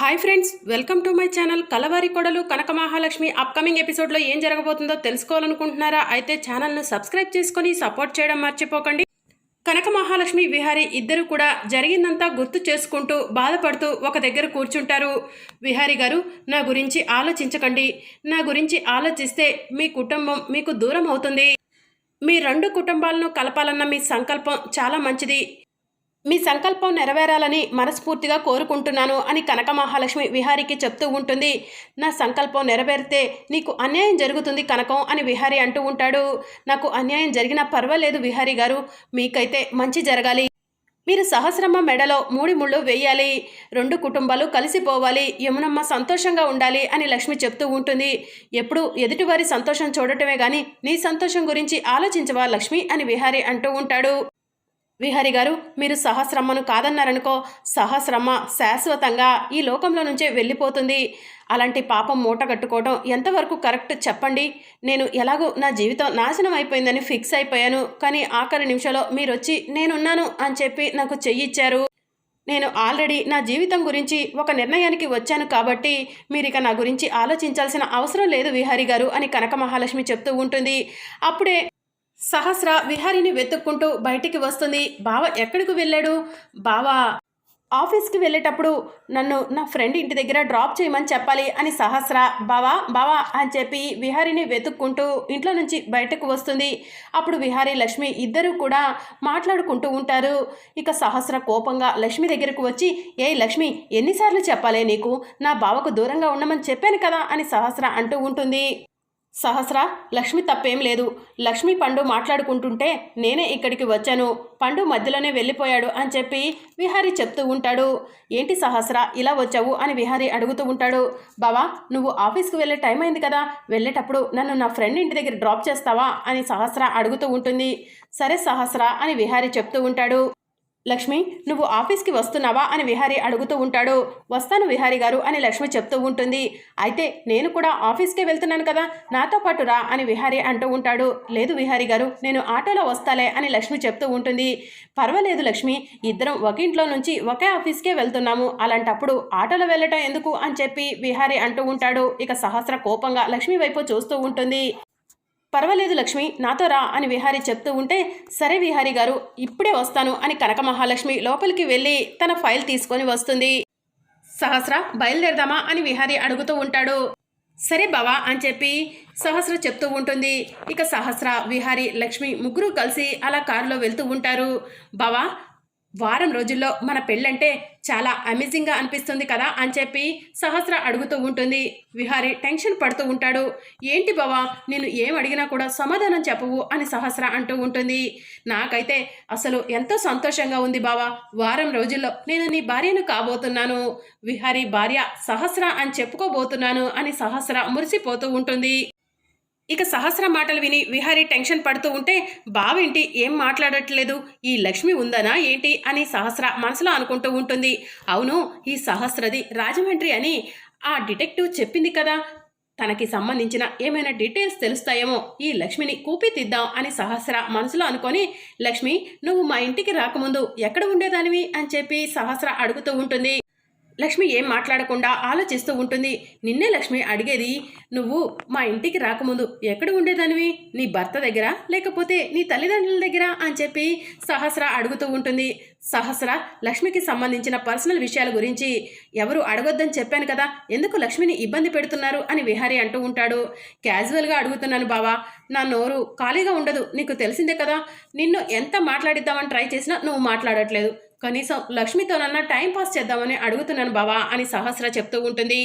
Hi friends welcome to my channel Kalavari Kodalu Kanaka Mahalakshmi upcoming ఎపిసోడ్లో ఏం జరగబోతుందో తెలుసుకోవాలనుకుంటున్నారా? అయితే ఛానల్ను సబ్స్క్రైబ్ చేసుకొని సపోర్ట్ చేయడం మర్చిపోకండి. కనక మహాలక్ష్మి విహారీ ఇద్దరు కూడా జరిగిందంతా గుర్తు చేసుకుంటూ బాధపడుతూ ఒక దగ్గర కూర్చుంటారు. విహారీ గారు నా గురించి ఆలోచించకండి. నా గురించి ఆలోచిస్తే మీ కుటుంబం మీకు దూరం అవుతుంది. మీ రెండు కుటుంబాలను కలపాలన్న మీ సంకల్పం చాలా మంచిది. మీ సంకల్పం నెరవేరాలని మనస్ఫూర్తిగా కోరుకుంటున్నాను అని కనక మహాలక్ష్మి విహారీకి చెప్తూ ఉంటుంది. నా సంకల్పం నెరవేరితే నీకు అన్యాయం జరుగుతుంది కనకం అని విహారీ అంటూ ఉంటాడు. నాకు అన్యాయం జరిగినా పర్వాలేదు విహారీ గారు మీకైతే మంచి జరగాలి. మీరు సహస్రమ్మ మెడలో మూడి ముళ్ళు వేయాలి. రెండు కుటుంబాలు కలిసిపోవాలి యమునమ్మ సంతోషంగా ఉండాలి అని లక్ష్మి చెప్తూ ఉంటుంది. ఎప్పుడు ఎదుటివారి సంతోషం చూడటమే కానీ నీ సంతోషం గురించి ఆలోచించవా లక్ష్మి అని విహారీ అంటూ ఉంటాడు. విహారి గారు మీరు సహస్రమ్మను కాదన్నారనుకో సహస్రమ్మ శాశ్వతంగా ఈ లోకంలో నుంచే వెళ్ళిపోతుంది. అలాంటి పాపం మూట కట్టుకోవడం ఎంతవరకు కరెక్ట్ చెప్పండి. నేను ఎలాగో నా జీవితం నాశనం అయిపోయిందని ఫిక్స్ అయిపోయాను. కానీ ఆఖరి నిమిషంలో మీరొచ్చి నేనున్నాను అని చెప్పి నాకు చెయ్యిచ్చారు నేను ఆల్రెడీ నా జీవితం గురించి ఒక నిర్ణయానికి వచ్చాను కాబట్టి మీరు ఇక నా గురించి ఆలోచించాల్సిన అవసరం లేదు విహారి గారు అని కనక మహాలక్ష్మి చెప్తూ ఉంటుంది. అప్పుడే సహస్ర విహారిని వెతుక్కుంటూ బయటికి వస్తుంది. బావ ఎక్కడికి వెళ్ళాడు? బావా ఆఫీస్కి వెళ్ళేటప్పుడు నన్ను నా ఫ్రెండ్ ఇంటి దగ్గర డ్రాప్ చేయమని చెప్పాలి అని సహస్ర బావా బావా అని చెప్పి విహారిని వెతుక్కుంటూ ఇంట్లో నుంచి బయటకు వస్తుంది. అప్పుడు విహారీ లక్ష్మి ఇద్దరూ కూడా మాట్లాడుకుంటూ ఉంటారు. ఇక సహస్ర కోపంగా లక్ష్మి దగ్గరకు వచ్చి ఏ లక్ష్మి ఎన్నిసార్లు చెప్పాలి నీకు? నా బావకు దూరంగా ఉండమని చెప్పాను కదా అని సహస్ర అంటూ ఉంటుంది. సహస్ర లక్ష్మి తప్పేం లేదు. లక్ష్మి పండు మాట్లాడుకుంటుంటే నేనే ఇక్కడికి వచ్చాను. పండు మధ్యలోనే వెళ్ళిపోయాడు అని చెప్పి విహారీ చెప్తూ ఉంటాడు. ఏంటి సహస్ర ఇలా వచ్చావు అని విహారీ అడుగుతూ ఉంటాడు. బావా నువ్వు ఆఫీస్కి వెళ్ళే టైం అయింది కదా. వెళ్ళేటప్పుడు నన్ను నా ఫ్రెండ్ ఇంటి దగ్గర డ్రాప్ చేస్తావా అని సహస్ర అడుగుతూ ఉంటుంది. సరే సహస్ర అని విహారీ చెప్తూ ఉంటాడు. లక్ష్మి నువ్వు ఆఫీస్కి వస్తున్నావా? అని విహారీ అడుగుతూ ఉంటాడు. వస్తాను విహారీ గారు అని లక్ష్మి చెప్తూ ఉంటుంది. అయితే నేను కూడా ఆఫీస్కే వెళ్తున్నాను కదా నాతో పాటు రా అని విహారీ అంటూ ఉంటాడు. లేదు విహారీ గారు నేను ఆటోలో వస్తాలే అని లక్ష్మి చెప్తూ ఉంటుంది. పర్వాలేదు లక్ష్మి ఇద్దరం ఒక ఇంట్లో నుంచి ఒకే ఆఫీస్కే వెళ్తున్నాము. అలాంటప్పుడు ఆటోలో వెళ్ళటం ఎందుకు? అని చెప్పి విహారీ అంటూ ఉంటాడు. ఇక సహస్ర కోపంగా లక్ష్మి వైపు చూస్తూ ఉంటుంది. పర్వాలేదు లక్ష్మి నాతో రా అని విహారీ చెప్తూ ఉంటే సరే విహారీ గారు ఇప్పుడే వస్తాను అని కనక మహాలక్ష్మి లోపలికి వెళ్ళి తన ఫైల్ తీసుకొని వస్తుంది. సహస్ర బయలుదేరదామా అని విహారీ అడుగుతూ ఉంటాడు. సరే బావా అని చెప్పి సహస్ర చెప్తూ ఉంటుంది. ఇక సహస్ర విహారీ లక్ష్మి ముగ్గురు కలిసి అలా కారులో వెళ్తూ ఉంటారు. బావా వారం రోజుల్లో మన పెళ్ళంటే చాలా అమేజింగ్గా అనిపిస్తుంది కదా అని చెప్పి సహస్ర అడుగుతూ ఉంటుంది. విహారీ టెన్షన్ పడుతూ ఉంటాడు. ఏంటి బావా నేను ఏం అడిగినా కూడా సమాధానం చెప్పవు అని సహస్ర అంటూ ఉంటుంది. నాకైతే అసలు ఎంతో సంతోషంగా ఉంది బావా వారం రోజుల్లో నేను నీ భార్యను కాబోతున్నాను. విహారీ భార్య సహస్ర అని చెప్పుకోబోతున్నాను అని సహస్ర మురిసిపోతూ ఉంటుంది. ఇక సహస్ర మాటలు విని విహారీ టెన్షన్ పడుతూ ఉంటే బావేంటి? ఏం మాట్లాడట్లేదు? ఈ లక్ష్మి ఉందనా ఏంటి? అని సహస్ర మనసులో అనుకుంటూ ఉంటుంది. అవును ఈ సహస్రది రాజమండ్రి అని ఆ డిటెక్టివ్ చెప్పింది కదా. తనకి సంబంధించిన ఏమైనా డీటెయిల్స్ తెలుస్తాయేమో. ఈ లక్ష్మిని కూపితిద్దాం అని సహస్ర మనసులో అనుకొని లక్ష్మి నువ్వు మా ఇంటికి రాకముందు ఎక్కడ ఉండేదానివి? అని చెప్పి సహస్ర అడుగుతూ ఉంటుంది. లక్ష్మి ఏం మాట్లాడకుండా ఆలోచిస్తూ ఉంటుంది. నిన్నే లక్ష్మి అడిగేది నువ్వు మా ఇంటికి రాకముందు ఎక్కడ ఉండేదానివి? నీ భర్త దగ్గర లేకపోతే నీ తల్లిదండ్రుల దగ్గర? అని చెప్పి సహస్ర అడుగుతూ ఉంటుంది. సహస్ర లక్ష్మికి సంబంధించిన పర్సనల్ విషయాల గురించి ఎవరు అడగొద్దని చెప్పాను కదా ఎందుకు లక్ష్మిని ఇబ్బంది పెడుతున్నారు? అని విహారీ అంటూ ఉంటాడు. క్యాజువల్గా అడుగుతున్నాను బావా నా నోరు ఖాళీగా ఉండదు నీకు తెలిసిందే కదా. నిన్ను ఎంత మాట్లాడిద్దామని ట్రై చేసినా నువ్వు మాట్లాడట్లేదు. కనీసం లక్ష్మితోనన్నా టైం పాస్ చేద్దామని అడుగుతున్నాను బావా అని సహస్ర చెప్తూ ఉంటుంది.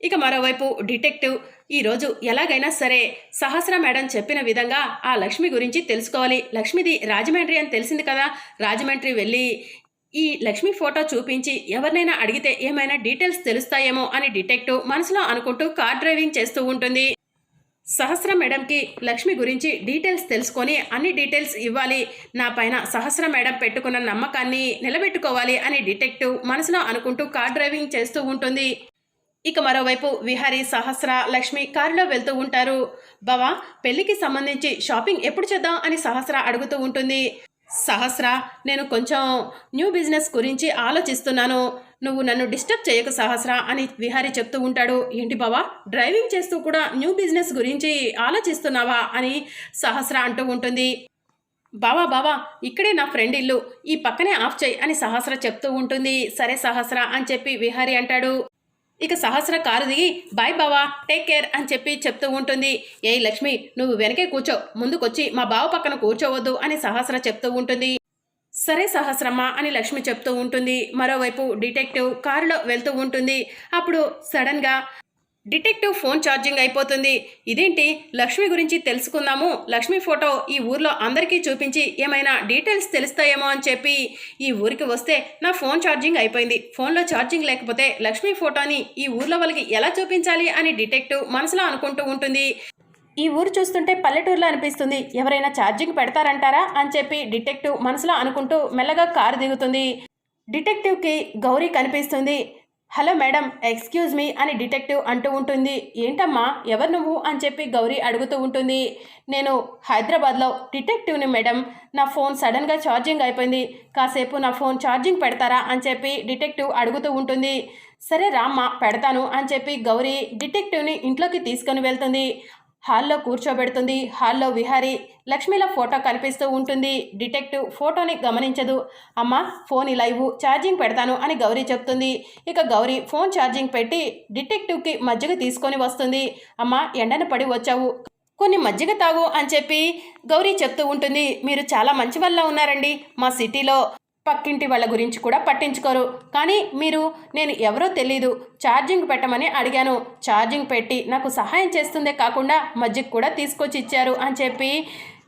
ఇక మరోవైపు డిటెక్టివ్ ఈరోజు ఎలాగైనా సరే సహస్ర మేడం చెప్పిన విధంగా ఆ లక్ష్మి గురించి తెలుసుకోవాలి. లక్ష్మిది రాజమండ్రి అని తెలిసింది కదా. రాజమండ్రి వెళ్ళి ఈ లక్ష్మి ఫోటో చూపించి ఎవరినైనా అడిగితే ఏమైనా డీటెయిల్స్ తెలుస్తాయేమో అని డిటెక్టివ్ మనసులో అనుకుంటూ కార్ డ్రైవింగ్ చేస్తూ ఉంటుంది. సహస్ర మేడంకి లక్ష్మి గురించి డీటెయిల్స్ తెలుసుకొని అన్ని డీటెయిల్స్ ఇవ్వాలి. నా పైన సహస్ర మేడం పెట్టుకున్న నమ్మకాన్ని నిలబెట్టుకోవాలి అని డిటెక్టివ్ మనసులో అనుకుంటూ కార్ డ్రైవింగ్ చేస్తూ ఉంటుంది. ఇక మరోవైపు విహారీ సహస్ర లక్ష్మి కారులో వెళ్తూ ఉంటారు. బావా పెళ్ళికి సంబంధించి షాపింగ్ ఎప్పుడు చేద్దాం అని సహస్ర అడుగుతూ ఉంటుంది. సహస్ర నేను కొంచెం న్యూ బిజినెస్ గురించి ఆలోచిస్తున్నాను. నువ్వు నన్ను డిస్టర్బ్ చేయకు సహస్ర అని విహారీ చెప్తూ ఉంటాడు. ఏంటి బావా? డ్రైవింగ్ చేస్తూ కూడా న్యూ బిజినెస్ గురించి ఆలోచిస్తున్నావా? అని సహస్ర అంటూ ఉంటుంది. బావా బావా ఇక్కడే నా ఫ్రెండ్ ఇల్లు. ఈ పక్కనే ఆఫ్ చేయి అని సహస్ర చెప్తూ ఉంటుంది. సరే సహస్ర అని చెప్పి విహారీ అంటాడు. ఇక సహస్ర కారు దిగి బాయ్ బావా టేక్ కేర్ అని చెప్పి చెప్తూ ఉంటుంది. ఏ లక్ష్మి నువ్వు వెనకే కూర్చో. ముందుకొచ్చి మా బావ పక్కన కూర్చోవద్దు అని సహస్ర చెప్తూ ఉంటుంది. సరే సహస్రమ్మ అని లక్ష్మి చెప్తూ ఉంటుంది. మరోవైపు డిటెక్టివ్ కారులో వెళ్తూ ఉంటుంది. అప్పుడు సడన్గా డిటెక్టివ్ ఫోన్ ఛార్జింగ్ అయిపోతుంది. ఇదేంటి? లక్ష్మి గురించి తెలుసుకుందాము. లక్ష్మి ఫోటో ఈ ఊర్లో అందరికీ చూపించి ఏమైనా డీటెయిల్స్ తెలుస్తాయేమో అని చెప్పి ఈ ఊరికి వస్తే నా ఫోన్ ఛార్జింగ్ అయిపోయింది. ఫోన్లో ఛార్జింగ్ లేకపోతే లక్ష్మి ఫోటోని ఈ ఊర్లో వాళ్ళకి ఎలా చూపించాలి అని డిటెక్టివ్ మనసులో అనుకుంటూ ఉంటుంది. ఈ ఊరు చూస్తుంటే పల్లెటూరులో అనిపిస్తుంది. ఎవరైనా ఛార్జింగ్ పెడతారంటారా? అని చెప్పి డిటెక్టివ్ మనసులో అనుకుంటూ మెల్లగా కారు దిగుతుంది. డిటెక్టివ్కి గౌరీ కనిపిస్తుంది. హలో మేడం ఎక్స్క్యూజ్ మీ అని డిటెక్టివ్ అంటూ ఉంటుంది. ఏంటమ్మా ఎవరు నువ్వు? అని చెప్పి గౌరీ అడుగుతూ ఉంటుంది. నేను హైదరాబాద్లో డిటెక్టివ్ని మేడం. నా ఫోన్ సడన్గా ఛార్జింగ్ అయిపోయింది. కాసేపు నా ఫోన్ ఛార్జింగ్ పెడతారా? అని చెప్పి డిటెక్టివ్ అడుగుతూ ఉంటుంది. సరే రామ్మా పెడతాను అని చెప్పి గౌరీ డిటెక్టివ్ని ఇంట్లోకి తీసుకొని వెళ్తుంది. హాల్లో కూర్చోబెడుతుంది. హాల్లో విహారీ లక్ష్మిల ఫోటో కనిపిస్తూ ఉంటుంది. డిటెక్టివ్ ఫోటోని గమనించదు. అమ్మ ఫోన్ ఇలా ఇవ్వు ఛార్జింగ్ పెడతాను అని గౌరీ చెప్తుంది. ఇక గౌరీ ఫోన్ ఛార్జింగ్ పెట్టి డిటెక్టివ్కి మజ్జిగ తీసుకొని వస్తుంది. అమ్మ ఎండన పడి వచ్చావు. కొన్ని మజ్జిగ తాగు అని చెప్పి గౌరీ చెప్తూ ఉంటుంది. మీరు చాలా మంచి వల్ల ఉన్నారండి మా సిటీలో. పక్కింటి వాళ్ళ గురించి కూడా పట్టించుకోరు. కానీ మీరు నేను ఎవరో తెలీదు ఛార్జింగ్ పెట్టమని అడిగాను. ఛార్జింగ్ పెట్టి నాకు సహాయం చేస్తుందే కాకుండా మజ్జిగ కూడా తీసుకొచ్చి ఇచ్చారు అని చెప్పి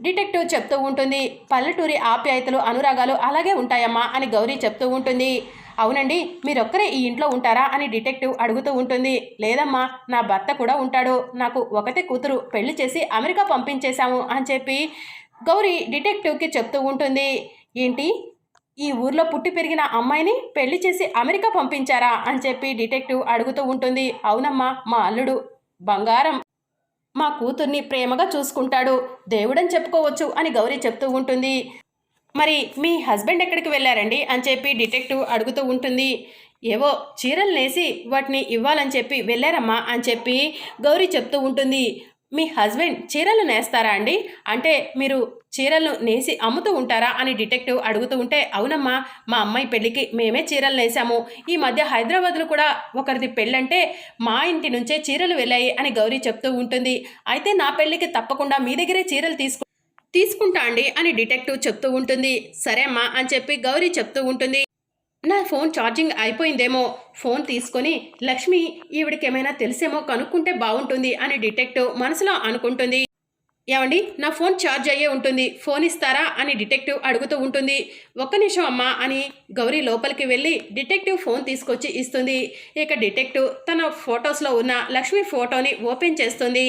డిటెక్టివ్ చెప్తూ ఉంటుంది. పల్లెటూరి ఆప్యాయతలు అనురాగాలు అలాగే ఉంటాయమ్మా అని గౌరీ చెప్తూ ఉంటుంది. అవునండి మీరొక్కరే ఈ ఇంట్లో ఉంటారా అని డిటెక్టివ్ అడుగుతూ ఉంటుంది. లేదమ్మా నా భర్త కూడా ఉంటాడు. నాకు ఒకతే కూతురు పెళ్ళి చేసి అమెరికా పంపించేశాము అని చెప్పి గౌరీ డిటెక్టివ్కి చెప్తూ ఉంటుంది. ఏంటి? ఈ ఊర్లో పుట్టి పెరిగిన అమ్మాయిని పెళ్ళి చేసి అమెరికా పంపించారా అని చెప్పి డిటెక్టివ్ అడుగుతూ ఉంటుంది. అవునమ్మా మా అల్లుడు బంగారం. మా కూతుర్ని ప్రేమగా చూసుకుంటాడు. దేవుడని చెప్పుకోవచ్చు అని గౌరీ చెప్తూ ఉంటుంది. మరి మీ హస్బెండ్ ఎక్కడికి వెళ్ళారండి? అని చెప్పి డిటెక్టివ్ అడుగుతూ ఉంటుంది. ఏవో చీరలు నేసి వాటిని ఇవ్వాలని చెప్పి వెళ్ళారమ్మా అని చెప్పి గౌరీ చెప్తూ ఉంటుంది. మీ హస్బెండ్ చీరలు నేస్తారా అండి? అంటే మీరు చీరలను నేసి అమ్ముతూ ఉంటారా అని డిటెక్టివ్ అడుగుతూ ఉంటే అవునమ్మా మా అమ్మాయి పెళ్ళికి మేమే చీరలు నేసాము. ఈ మధ్య హైదరాబాద్లో కూడా ఒకరిది పెళ్ళంటే మా ఇంటి నుంచే చీరలు వెళ్ళాయి అని గౌరీ చెప్తూ ఉంటుంది. అయితే నా పెళ్ళికి తప్పకుండా మీ దగ్గరే చీరలు తీసుకు తీసుకుంటా అండి అని డిటెక్టివ్ చెప్తూ ఉంటుంది. సరే అమ్మా అని చెప్పి గౌరీ చెప్తూ ఉంటుంది. నా ఫోన్ ఛార్జింగ్ అయిపోయిందేమో ఫోన్ తీసుకొని లక్ష్మి ఈవిడికి ఏమైనా తెలిసేమో కనుక్కుంటే బాగుంటుంది అని డిటెక్టివ్ మనసులో అనుకుంటుంది. ఏమండి నా ఫోన్ ఛార్జ్ అయ్యే ఉంటుంది ఫోన్ ఇస్తారా అని డిటెక్టివ్ అడుగుతూ ఉంటుంది. ఒక్క నిమిషం అమ్మా అని గౌరీ లోపలికి వెళ్ళి డిటెక్టివ్ ఫోన్ తీసుకొచ్చి ఇస్తుంది. ఇక డిటెక్టివ్ తన ఫొటోస్లో ఉన్న లక్ష్మి ఫోటోని ఓపెన్ చేస్తుంది.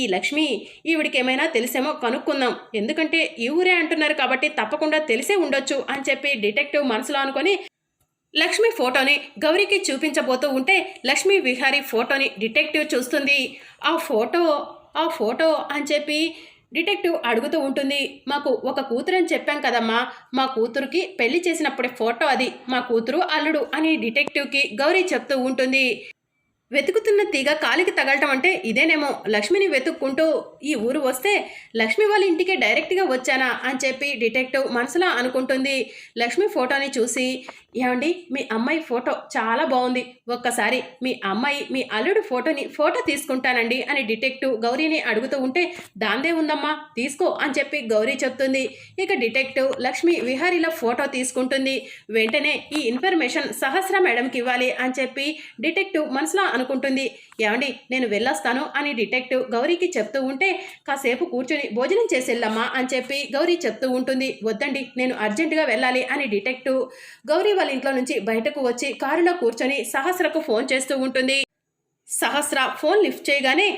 ఈ లక్ష్మి ఈవిడికి ఏమైనా తెలిసేమో కనుక్కుందాం. ఎందుకంటే ఈ ఊరే అంటున్నారు కాబట్టి తప్పకుండా తెలిసే ఉండొచ్చు అని చెప్పి డిటెక్టివ్ మనసులో అనుకొని లక్ష్మి ఫోటోని గౌరీకి చూపించబోతూ ఉంటే లక్ష్మి విహారీ ఫోటోని డిటెక్టివ్ చూస్తుంది. ఆ ఫోటో ఆ ఫోటో అని చెప్పి డిటెక్టివ్ అడుగుతూ ఉంటుంది. మాకు ఒక కూతురు అని చెప్పాం కదమ్మా. మా కూతురుకి పెళ్ళి చేసినప్పుడే ఫోటో అది. మా కూతురు అల్లుడు అని డిటెక్టివ్కి గౌరీ చెప్తూ ఉంటుంది. వెతుకుతున్న తీగ కాలికి తగలటం అంటే ఇదేనేమో. లక్ష్మిని వెతుక్కుంటూ ఈ ఊరు వస్తే లక్ష్మి వాళ్ళ ఇంటికే డైరెక్ట్గా వచ్చానా అని చెప్పి డిటెక్టివ్ మనసులో అనుకుంటుంది. లక్ష్మి ఫోటోని చూసి ఏమండి మీ అమ్మాయి ఫోటో చాలా బాగుంది. ఒక్కసారి మీ అమ్మాయి మీ అల్లుడు ఫోటోని ఫోటో తీసుకుంటానండి అని డిటెక్టివ్ గౌరీని అడుగుతూ ఉంటే దాందే ఉందమ్మా తీసుకో అని చెప్పి గౌరీ చెప్తుంది. ఇక డిటెక్టివ్ లక్ష్మి విహారీల ఫోటో తీసుకుంటుంది. వెంటనే ఈ ఇన్ఫర్మేషన్ సహస్ర మేడంకి ఇవ్వాలి అని చెప్పి డిటెక్టివ్ మనసులో అనుకుంటుంది. ఏమండి నేను వెళ్ళొస్తాను అని డిటెక్టివ్ గౌరీకి చెప్తూ ఉంటే కాసేపు కూర్చొని భోజనం చేసేళ్ళమ్మా అని చెప్పి గౌరీ చెప్తూ ఉంటుంది. వద్దండి నేను అర్జెంటుగా వెళ్ళాలి అని డిటెక్టివ్ గౌరీ వాళ్ళ ఇంట్లో నుంచి బయటకు వచ్చి కారులో కూర్చొని సహస్రకు ఫోన్ చేస్తూ ఉంటుంది. సహస్ర ఫోన్ లిఫ్ట్ చేయగానే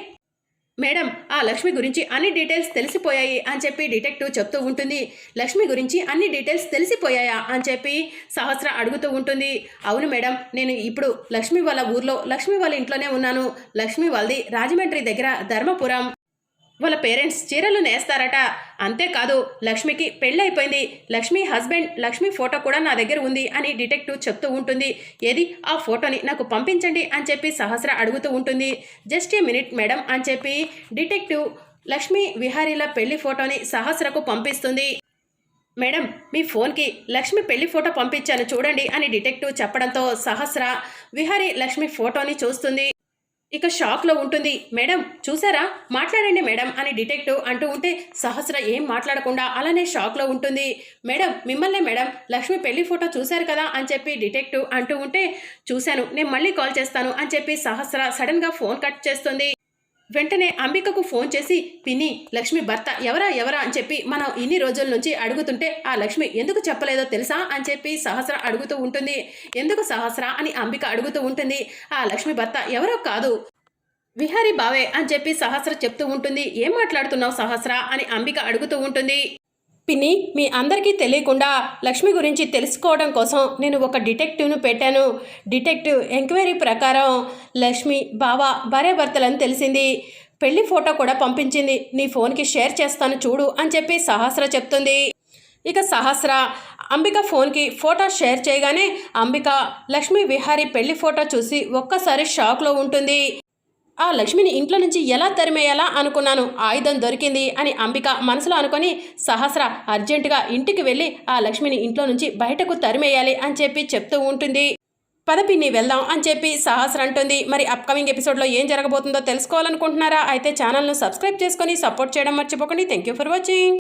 మేడం ఆ లక్ష్మి గురించి అన్ని డీటెయిల్స్ తెలిసిపోయాయి అని చెప్పి డిటెక్టివ్ చెప్తూ ఉంటుంది. లక్ష్మి గురించి అన్ని డీటెయిల్స్ తెలిసిపోయాయా అని చెప్పి సహస్ర అడుగుతూ ఉంటుంది. అవును మేడం నేను ఇప్పుడు లక్ష్మి వాళ్ళ ఊర్లో లక్ష్మి వాళ్ళ ఇంట్లోనే ఉన్నాను. లక్ష్మి వాళ్ళది రాజమండ్రి దగ్గర ధర్మపురం. వాళ్ళ పేరెంట్స్ చీరలు నేస్తారట. అంతేకాదు లక్ష్మికి పెళ్ళైపోయింది. లక్ష్మి హస్బెండ్ లక్ష్మి ఫోటో కూడా నా దగ్గర ఉంది అని డిటెక్టివ్ చెప్తూ ఉంటుంది. ఏది? ఆ ఫోటోని నాకు పంపించండి అని చెప్పి సహస్ర అడుగుతూ ఉంటుంది. జస్ట్ ఏ మినిట్ మేడం అని చెప్పి డిటెక్టివ్ లక్ష్మి విహారీల పెళ్ళి ఫోటోని సహస్రకు పంపిస్తుంది. మేడం మీ ఫోన్కి లక్ష్మి పెళ్ళి ఫోటో పంపించాను చూడండి అని డిటెక్టివ్ చెప్పడంతో సహస్ర విహారీ లక్ష్మి ఫోటోని చూస్తుంది. ఇక షాక్లో ఉంటుంది. మేడం చూసారా? మాట్లాడండి మేడం అని డిటెక్టివ్ అంటూ ఉంటే సహస్ర ఏం మాట్లాడకుండా అలానే షాక్లో ఉంటుంది. మేడం మిమ్మల్నే మేడం లక్ష్మి పెళ్ళి ఫోటో చూశారు కదా అని చెప్పి డిటెక్టివ్ అంటూ ఉంటే చూశాను నేను మళ్ళీ కాల్ చేస్తాను అని చెప్పి సహస్ర సడన్గా ఫోన్ కట్ చేస్తుంది. వెంటనే అంబికకు ఫోన్ చేసి పిని లక్ష్మి భర్త ఎవరా ఎవరా? అని చెప్పి మనం ఇన్ని రోజుల నుంచి అడుగుతుంటే ఆ లక్ష్మి ఎందుకు చెప్పలేదో తెలుసా? అని చెప్పి సహస్ర అడుగుతూ ఉంటుంది. ఎందుకు సహస్ర? అని అంబిక అడుగుతూ ఉంటుంది. ఆ లక్ష్మి భర్త ఎవరో కాదు. విహారీ బావే అని చెప్పి సహస్ర చెప్తూ ఉంటుంది. ఏం మాట్లాడుతున్నావు సహస్ర? అని అంబిక అడుగుతూ ఉంటుంది. పిన్ని మీ అందరికీ తెలియకుండా లక్ష్మి గురించి తెలుసుకోవడం కోసం నేను ఒక డిటెక్టివ్ను పెట్టాను. డిటెక్టివ్ ఎంక్వైరీ ప్రకారం లక్ష్మి బావ భార్యాభర్తలని తెలిసింది. పెళ్ళి ఫోటో కూడా పంపించింది. నీ ఫోన్కి షేర్ చేస్తాను చూడు అని చెప్పి సహస్ర చెప్తుంది. ఇక సహస్ర అంబిక ఫోన్కి ఫోటో షేర్ చేయగానే అంబిక లక్ష్మి విహారీ పెళ్ళి ఫోటో చూసి ఒక్కసారి షాక్లో ఉంటుంది. ఆ లక్ష్మిని ఇంట్లో నుంచి ఎలా తరిమేయాలా అనుకున్నాను. ఆయుధం దొరికింది అని అంబిక మనసులో అనుకొని సహస్ర అర్జెంటుగా ఇంటికి వెళ్ళి ఆ లక్ష్మిని ఇంట్లో నుంచి బయటకు తరిమేయాలి అని చెప్పి చెప్తూ ఉంటుంది. పదపిన్ని వెళ్దాం అని చెప్పి సహస్ర అంటుంది. మరి అప్కమింగ్ ఎపిసోడ్లో ఏం జరగబోతుందో తెలుసుకోవాలనుకుంటున్నారా? అయితే ఛానల్ను సబ్స్క్రైబ్ చేసుకొని సపోర్ట్ చేయడం మర్చిపోకండి. Thank you for watching